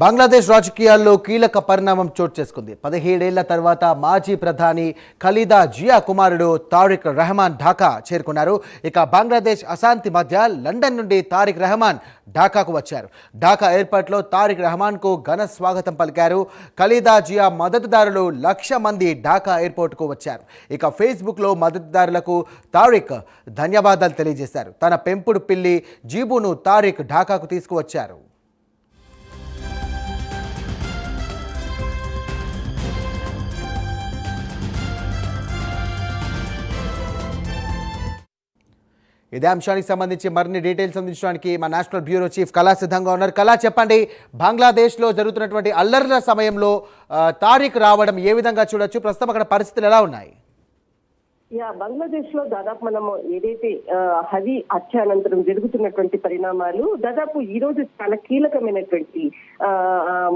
బంగ్లాదేశ్ రాజకీయాల్లో కీలక పరిణామం చోటు చేసుకుంది. పదిహేడేళ్ళ తర్వాత మాజీ ప్రధాని ఖలీదా జియా కుమారుడు తారిక్ రెహమాన్ ఢాకా చేరుకున్నారు. ఇక బంగ్లాదేశ్ అశాంతి మధ్య లండన్ నుండి తారిక్ రెహమాన్ ఢాకాకు వచ్చారు. ఢాకా ఎయిర్పోర్ట్లో తారిక్ రెహమాన్కు ఘన స్వాగతం పలికారు. ఖలీదా జియా మద్దతుదారులు లక్ష మంది ఢాకా ఎయిర్పోర్ట్కు వచ్చారు. ఇక ఫేస్బుక్లో మద్దతుదారులకు తారిక్ ధన్యవాదాలు తెలియజేశారు. తన పెంపుడు పిల్లి జీబును తారిక్ ఢాకాకు తీసుకువచ్చారు. ఇదే అంశానికి సంబంధించి మరిన్ని డీటెయిల్స్ అందించడానికి మా నేషనల్ బ్యూరో చీఫ్ కళా సిద్ధంగా ఉన్నారు. కళా చెప్పండి. బంగ్లాదేశ్లో జరుగుతున్నటువంటి అల్లర్ల సమయంలో తారీఖు రావడం ఏ విధంగా చూడొచ్చు? ప్రస్తుతం అక్కడ పరిస్థితులు ఎలా ఉన్నాయి? యా బంగ్లాదేశ్లో దాదాపు మనము ఏదైతే హవి హత్య అనంతరం జరుగుతున్నటువంటి పరిణామాలు దాదాపు ఈ రోజు చాలా కీలకమైనటువంటి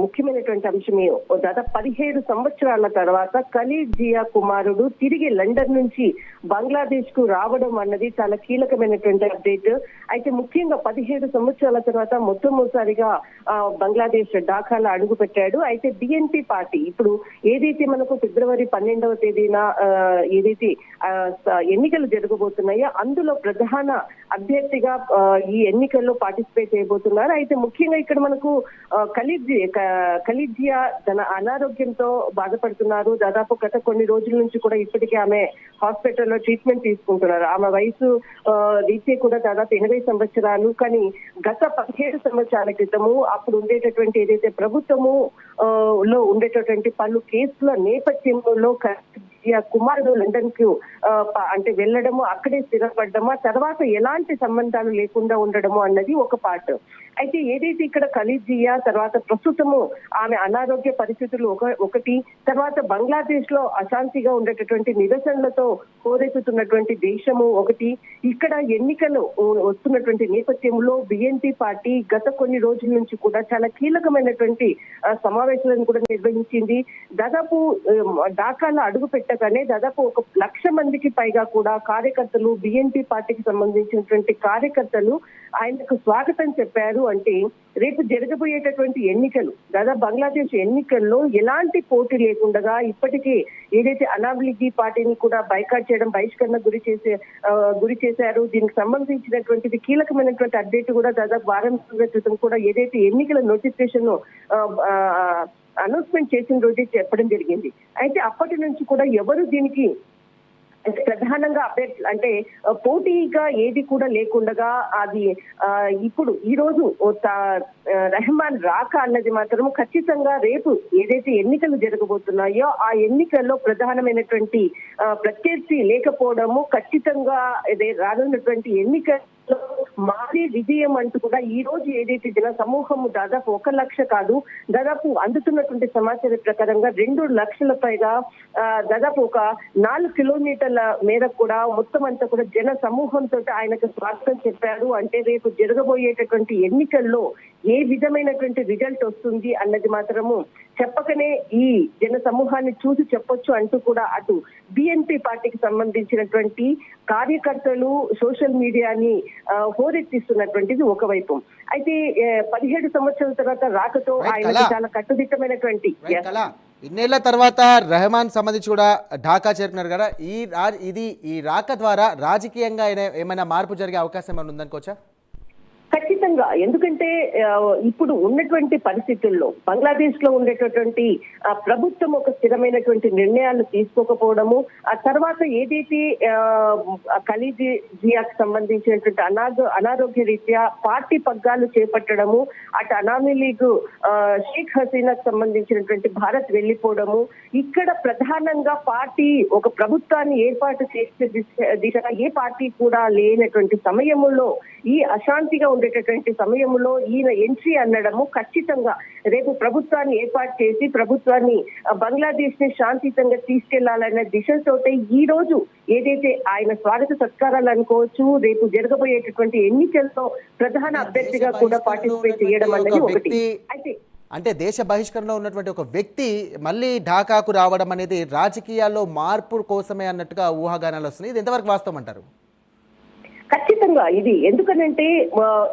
ముఖ్యమైనటువంటి అంశమే. దాదాపు పదిహేడు సంవత్సరాల తర్వాత ఖలీద్ జియా కుమారుడు తిరిగి లండన్ నుంచి బంగ్లాదేశ్కు రావడం అన్నది చాలా కీలకమైనటువంటి అప్డేట్. అయితే ముఖ్యంగా పదిహేడు సంవత్సరాల తర్వాత మొట్టమొదటిసారిగా ఆ, బంగ్లాదేశ్ ఢాకాలో అడుగు పెట్టాడు అయితే బిఎన్పి పార్టీ ఇప్పుడు ఏదైతే మనకు ఫిబ్రవరి పన్నెండవ తేదీన ఆ, ఏదైతే ఎన్నికలు జరగబోతున్నాయో. అందులో ప్రధాన అభ్యర్థిగా ఈ ఎన్నికల్లో పార్టిసిపేట్ చేయబోతున్నారు. అయితే ముఖ్యంగా ఇక్కడ మనకు కలిజి కలిజియా తన అనారోగ్యంతో బాధపడుతున్నారు. దాదాపు గత కొన్ని రోజుల నుంచి కూడా ఇప్పటికే ఆమె హాస్పిటల్లో ట్రీట్మెంట్ తీసుకుంటున్నారు. ఆమె వయసు ఆ, రీత్యా కూడా దాదాపు ఎనభై సంవత్సరాలు. కానీ గత పదిహేడు సంవత్సరాల క్రితము అప్పుడు ఉండేటటువంటి ఏదైతే ప్రభుత్వము లో ఉండేటటువంటి పలు కేసుల నేపథ్యంలో ఖలీద్ కుమారుడు లండన్కు అంటే వెళ్ళడము అక్కడే స్థిరపడడము తర్వాత ఎలాంటి సంబంధాలు లేకుండా ఉండడము అన్నది ఒక పార్ట్. అయితే ఏదైతే ఇక్కడ ఖలీద్ తర్వాత ప్రస్తుతము ఆమె అనారోగ్య పరిస్థితులు ఒక ఒకటి తర్వాత బంగ్లాదేశ్లో అశాంతిగా ఉండేటటువంటి నిరసనలతో హోరెత్తుతున్నటువంటి దేశము ఒకటి ఇక్కడ ఎన్నికలు వస్తున్నటువంటి నేపథ్యంలో బిఎన్పి పార్టీ గత కొన్ని రోజుల నుంచి కూడా చాలా కీలకమైనటువంటి సమావేశాలను కూడా నిర్వహించింది. దాదాపు ఉమ్, ఢాకాలో అడుగు పెట్టగానే దాదాపు ఒక లక్ష మందికి పైగా కూడా కార్యకర్తలు బిఎన్పి పార్టీకి సంబంధించినటువంటి కార్యకర్తలు ఆయనకు స్వాగతం చెప్పారు అంటే రేపు జరగబోయేటటువంటి ఎన్నికలు దాదాపు బంగ్లాదేశ్ ఎన్నికల్లో ఎలాంటి పోటీ లేకుండా ఇప్పటికే ఏదైతే అనామ్ పార్టీని కూడా బైకాట్ చేయడం బహిష్కరణ గురి చేసే గురి చేశారు. దీనికి సంబంధించినటువంటిది కీలకమైనటువంటి అప్డేట్ కూడా దాదాపు వారం క్రితం కూడా ఏదైతే ఎన్నికల నోటిఫికేషన్ అనౌన్స్మెంట్ చేసిన రోజే చెప్పడం జరిగింది. అయితే అప్పటి నుంచి కూడా ఎవరు దీనికి ప్రధానంగా అభ్యర్థి అంటే పోటీగా ఏది కూడా లేకుండగా అది ఇప్పుడు ఈ రోజు ఓ తా- రెహమాన్ రాక అన్నది మాత్రం ఖచ్చితంగా రేపు ఏదైతే ఎన్నికలు జరగబోతున్నాయో ఆ ఎన్నికల్లో ప్రధానమైనటువంటి ప్రత్యర్థి లేకపోవడము ఖచ్చితంగా ఇదే రానున్నటువంటి ఎన్నికల్లో మాదే విజయం అంటూ కూడా ఈ రోజు ఏదైతే జన సమూహము దాదాపు ఒక లక్ష కాదు దాదాపు అందుతున్నటువంటి సమాచారం ప్రకారంగా రెండు లక్షల పైగా దాదాపు ఒక నాలుగు కిలోమీటర్ల మేరకు కూడా మొత్తం అంతా కూడా జన సమూహంతో ఆయనకు స్వాగతం చెప్పారు. అంటే రేపు జరగబోయేటటువంటి ఎన్నికల్లో ఏ విధమైనటువంటి రిజల్ట్ వస్తుంది అన్నది మాత్రము చెప్పకనే ఈ జన సమూహాన్ని చూసి చెప్పొచ్చు అంటూ కూడా అటు బిఎన్పి పార్టీకి సంబంధించినటువంటి కార్యకర్తలు సోషల్ మీడియాని హోరెత్తిస్తున్నటువంటిది ఒకవైపు అయితే పదిహేడు సంవత్సరాల తర్వాత రాకతో కళ. చాలా కట్టుదిట్టమైనటువంటి ఇన్నేళ్ళ తర్వాత రెహమాన్ సంబంధించి కూడా ఢాకా చేరుకున్నారు కదా ఈ ఇది ఈ రాక ద్వారా రాజకీయంగా ఏమైనా- ఏమైనా మార్పు జరిగే అవకాశం ఏమైనా ఉందనుకోవచ్చా? ఖచ్చితంగా. ఎందుకంటే ఇప్పుడు ఉన్నటువంటి పరిస్థితుల్లో బంగ్లాదేశ్లో ఉండేటటువంటి ప్రభుత్వం ఒక స్థిరమైనటువంటి నిర్ణయాలు తీసుకోకపోవడము ఆ తర్వాత ఏదైతే ఆ, జియాకు సంబంధించినటువంటి అనారో అనారోగ్య రీత్యా పార్టీ పగ్గాలు చేపట్టడము అటు అనామీ లీగ్ షేక్ హసీనాకు సంబంధించినటువంటి భారత్ వెళ్ళిపోవడము ఇక్కడ ప్రధానంగా పార్టీ ఒక ప్రభుత్వాన్ని ఏర్పాటు చేసే దిశగా ఏ పార్టీ కూడా లేనటువంటి సమయములో ఈ అశాంతిగా ఉండేటటువంటి సమయంలో ఈయన ఎంట్రీ అనడము ఖచ్చితంగా రేపు ప్రభుత్వాన్ని ఏర్పాటు చేసి ప్రభుత్వాన్ని బంగ్లాదేశ్ని శాంతియుతంగా తీసుకెళ్ళాలనే దిశతోటే ఈ రోజు ఏదైతే ఆయన స్వాగత సత్కారాలు అనుకోవచ్చు రేపు జరగబోయేటటువంటి ఎన్నికల్లో ప్రధాన అభ్యర్థిగా కూడా పార్టిసిపేట్ చేయడం అనేది ఒక ఒకటి అయితే అంటే దేశ బహిష్కరణలో ఉన్నటువంటి ఒక వ్యక్తి మళ్ళీ ఢాకాకు రావడం అనేది రాజకీయాల్లో మార్పు కోసమే అన్నట్టుగా ఊహాగానాలు వస్తున్నాయి. ఇది ఎంతవరకు వాస్తవం అంటారు? ఖచ్చితంగా ఇది. ఎందుకనంటే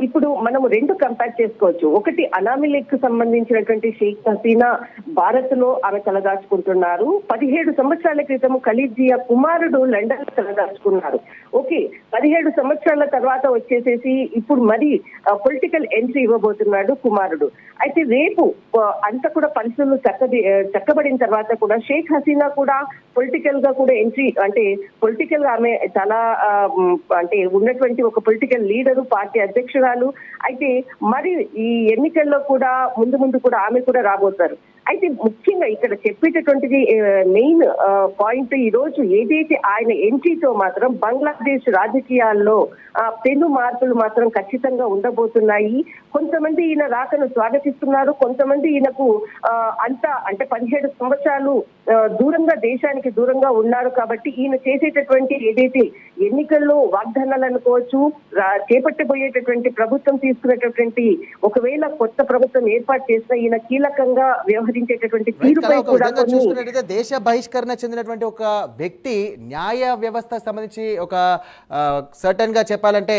ఇప్పుడు మనం రెండు కంపేర్ చేసుకోవచ్చు. ఒకటి అనామిలిక్ సంబంధించినటువంటి షేక్ హసీనా భారత్లో ఆమె తలదాచుకుంటున్నారు. పదిహేడు సంవత్సరాల క్రితం ఖలీజియా కుమారుడు లండన్లో తలదాచుకున్నారు. ఓకే పదిహేడు సంవత్సరాల తర్వాత వచ్చేసేసి ఇప్పుడు మరి పొలిటికల్ ఎంట్రీ ఇవ్వబోతున్నాడు కుమారుడు. అయితే రేపు అంత అంతా కూడా పరిస్థితులు చక్కది చక్కబడిన తర్వాత కూడా షేక్ హసీనా కూడా పొలిటికల్గా కూడా ఎంట్రీ అంటే పొలిటికల్గా ఆమె చాలా అంటే ఉన్నటువంటి ఒక పొలిటికల్ లీడరు పార్టీ అధ్యక్షురాలు. అయితే మరి ఈ ఎన్నికల్లో కూడా ముందు ముందు కూడా ఆమె కూడా రాబోతారు. అయితే ముఖ్యంగా ఇక్కడ చెప్పేటటువంటిది మెయిన్ పాయింట్ ఈ రోజు ఏదైతే ఆయన ఎంట్రీతో మాత్రం బంగ్లాదేశ్ రాజకీయాల్లో ఆ, పెను మార్పులు మాత్రం ఖచ్చితంగా ఉండబోతున్నాయి. కొంతమంది ఈయన రాకను స్వాగతిస్తున్నారు. కొంతమంది ఈయనకు అంత అంటే పదిహేడు సంవత్సరాలు దూరంగా దేశానికి దూరంగా ఉన్నారు కాబట్టి ఈయన చేసేటటువంటి ఏదైతే ఎన్నికల్లో వాగ్దానాలు అనుకోవచ్చు చేపట్టబోయేటటువంటి ప్రభుత్వం తీసుకునేటటువంటి ఒకవేళ కొత్త ప్రభుత్వం ఏర్పాటు చేసిన ఈయన కీలకంగా వ్యవహరి కదా, తీరుపై కూడా చూసుకున్నట్టయితే దేశ బహిష్కరణ చెందినటువంటి ఒక వ్యక్తి న్యాయ వ్యవస్థకు సంబంధించి ఒక సర్టన్గా చెప్పాలంటే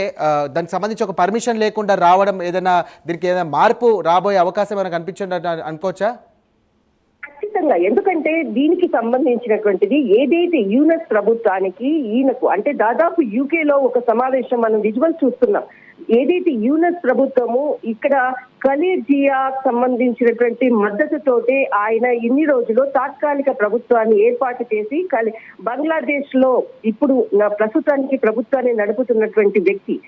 దానికి సంబంధించి ఒక పర్మిషన్ లేకుండా రావడం ఏదైనా దీనికి ఏదైనా మార్పు రాబోయే అవకాశం మనకు అనిపించండి అనుకోవచ్చా? ఖచ్చితంగా. ఎందుకంటే దీనికి సంబంధించినటువంటిది ఏదైతే యుఎస్ ప్రభుత్వానికి ఈయనకు అంటే దాదాపు యూకే లో ఒక సమావేశం మనం విజువల్ చూస్తున్నాం. ఏదైతే యుఎస్ ప్రభుత్వము ఇక్కడ కలేజియా సంబంధించినటువంటి మద్దతుతోటే ఆయన ఇన్ని రోజులు తాత్కాలిక ప్రభుత్వాన్ని ఏర్పాటు చేసి కలి బంగ్లాదేశ్లో ఇప్పుడు నా ప్రస్తుతానికి ప్రభుత్వాన్ని నడుపుతున్నటువంటి వ్యక్తి.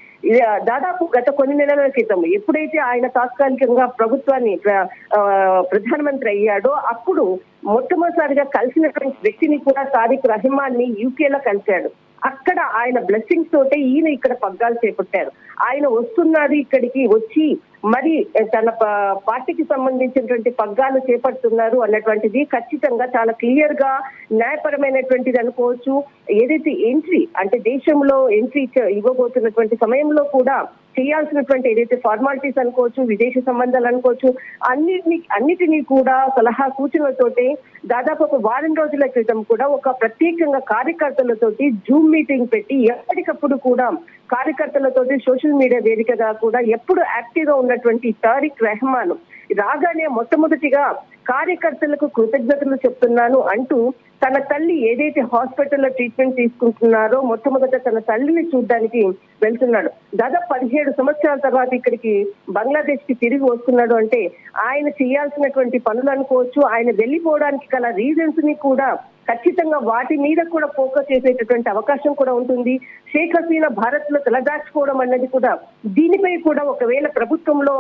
దాదాపు గత కొన్ని నెలల క్రితం ఎప్పుడైతే ఆయన తాత్కాలికంగా ప్రభుత్వాన్ని ప్ర- ఆ, ప్రధానమంత్రి అయ్యాడో అప్పుడు మొట్టమొదటిసారిగా కలిసినటువంటి వ్యక్తిని కూడా తారిక్ రహమాన్ని యూకేలో కలిశాడు. అక్కడ ఆయన బ్లెస్సింగ్స్ తోటే ఈయన ఇక్కడ పగ్గాలు చేపట్టారు. ఆయన వస్తున్నారు ఇక్కడికి వచ్చి మరి తన ప- పార్టీకి సంబంధించినటువంటి పగ్గాలు చేపడుతున్నారు అన్నటువంటిది ఖచ్చితంగా చాలా క్లియర్గా న్యాయపరమైనటువంటిది అనుకోవచ్చు. ఏదైతే ఎంట్రీ అంటే దేశంలో ఎంట్రీ ఇవ్వబోతున్నటువంటి సమయంలో కూడా చేయాల్సినటువంటి ఏదైతే ఫార్మాలిటీస్ అనుకోవచ్చు విదేశీ సంబంధాలు అనుకోవచ్చు అన్నిటిని అన్నిటినీ కూడా సలహా సూచనలతోటి దాదాపు ఒక వారం రోజుల క్రితం కూడా ఒక ప్రత్యేకంగా కార్యకర్తలతోటి జూమ్ మీటింగ్ పెట్టి ఎప్పటికప్పుడు కూడా కార్యకర్తలతోటి సోషల్ మీడియా వేదికగా కూడా ఎప్పుడు యాక్టివ్గా ఉన్నటువంటి తారిక్ రెహమాన్ రాగానే మొట్టమొదటిగా కార్యకర్తలకు కృతజ్ఞతలు చెప్తున్నాను అంటూ తన తల్లి ఏదైతే హాస్పిటల్లో ట్రీట్మెంట్ తీసుకుంటున్నారో మొట్టమొదట తన తల్లిని చూడడానికి వెళ్తున్నాడు. దాదాపు పదిహేడు సంవత్సరాల తర్వాత ఇక్కడికి బంగ్లాదేశ్కి తిరిగి వస్తున్నాడు అంటే ఆయన చేయాల్సినటువంటి పనులు అనుకోవచ్చు ఆయన వెళ్ళిపోవడానికి గల రీజన్స్ని కూడా ఖచ్చితంగా వాటి మీద కూడా ఫోకస్ చేసేటటువంటి అవకాశం కూడా ఉంటుంది. షేక్ హసీనా భారత్లో తలదాచుకోవడం అన్నది కూడా దీనిపై కూడా ఒకవేళ ప్రభుత్వంలో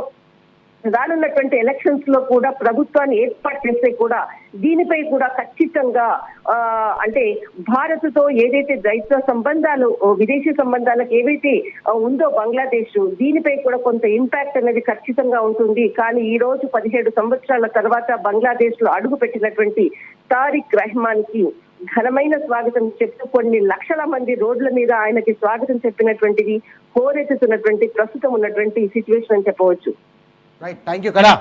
రానున్నటువంటి ఎలక్షన్స్లో కూడా ప్రభుత్వాన్ని ఏర్పాటు చేస్తే కూడా దీనిపై కూడా ఖచ్చితంగా అంటే భారత్తో ఏదైతే దైత్య సంబంధాలు విదేశీ సంబంధాలకు ఏవైతే ఉందో బంగ్లాదేశ్ దీనిపై కూడా కొంత ఇంపాక్ట్ అనేది ఖచ్చితంగా ఉంటుంది. కానీ ఈ రోజు పదిహేడు సంవత్సరాల తర్వాత బంగ్లాదేశ్లో అడుగు పెట్టినటువంటి తారిక్ రెహమాన్కి ఘనమైన స్వాగతం చెప్తూ కొన్ని లక్షల మంది రోడ్ల మీద ఆయనకి స్వాగతం చెప్పినటువంటిది హోరెత్తుతున్నటువంటి ప్రస్తుతం ఉన్నటువంటి సిచ్యువేషన్ అని చెప్పవచ్చు. రైట్ థ్యాంక్ యూ కదా